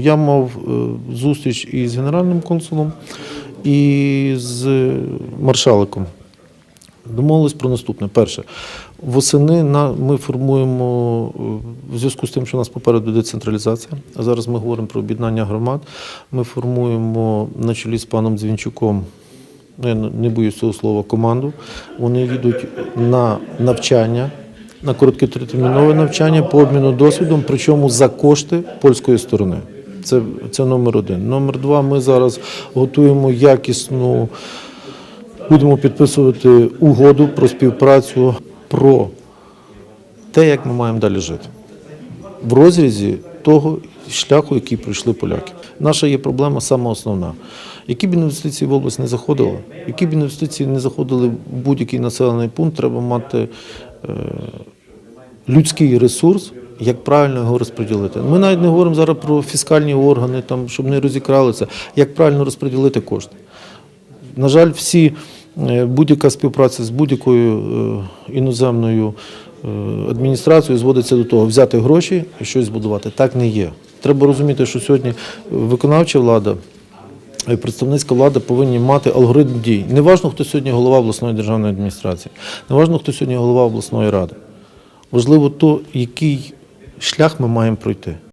Я мав е, зустріч і з генеральним консулом, і з маршаликом. Домовились про наступне. Перше, восени ми формуємо е, в зв'язку з тим, що у нас попереду децентралізація, а зараз ми говоримо про об'єднання громад. Ми формуємо на чолі з паном Дзвінчуком, ну, я не боюсь цього слова, команду. Вони їдуть на навчання, на короткотермінове навчання по обміну досвідом, причому за кошти польської сторони. Це, це номер один. Номер два. Ми зараз готуємо якісну будемо підписувати угоду про співпрацю про те, як ми маємо далі жити. В розрізі того шляху, який пройшли поляки. Наша є проблема саме основна. Які б інвестиції в область не заходили, які б інвестиції не заходили в будь-який населений пункт, треба мати е, людський ресурс, як правильно його розподілити. Ми навіть не говоримо зараз про фіскальні органи, там, щоб не розікралися, як правильно розподілити кошти. На жаль, всі е, будь-яка співпраця з будь-якою е, іноземною е, адміністрацією зводиться до того, взяти гроші і щось збудувати. Так не є. Треба розуміти, що сьогодні виконавча влада. Представницька влада повинні мати алгоритм дій. Неважно, хто сьогодні голова обласної державної адміністрації, неважно, хто сьогодні голова обласної ради. Важливо то, який шлях ми маємо пройти.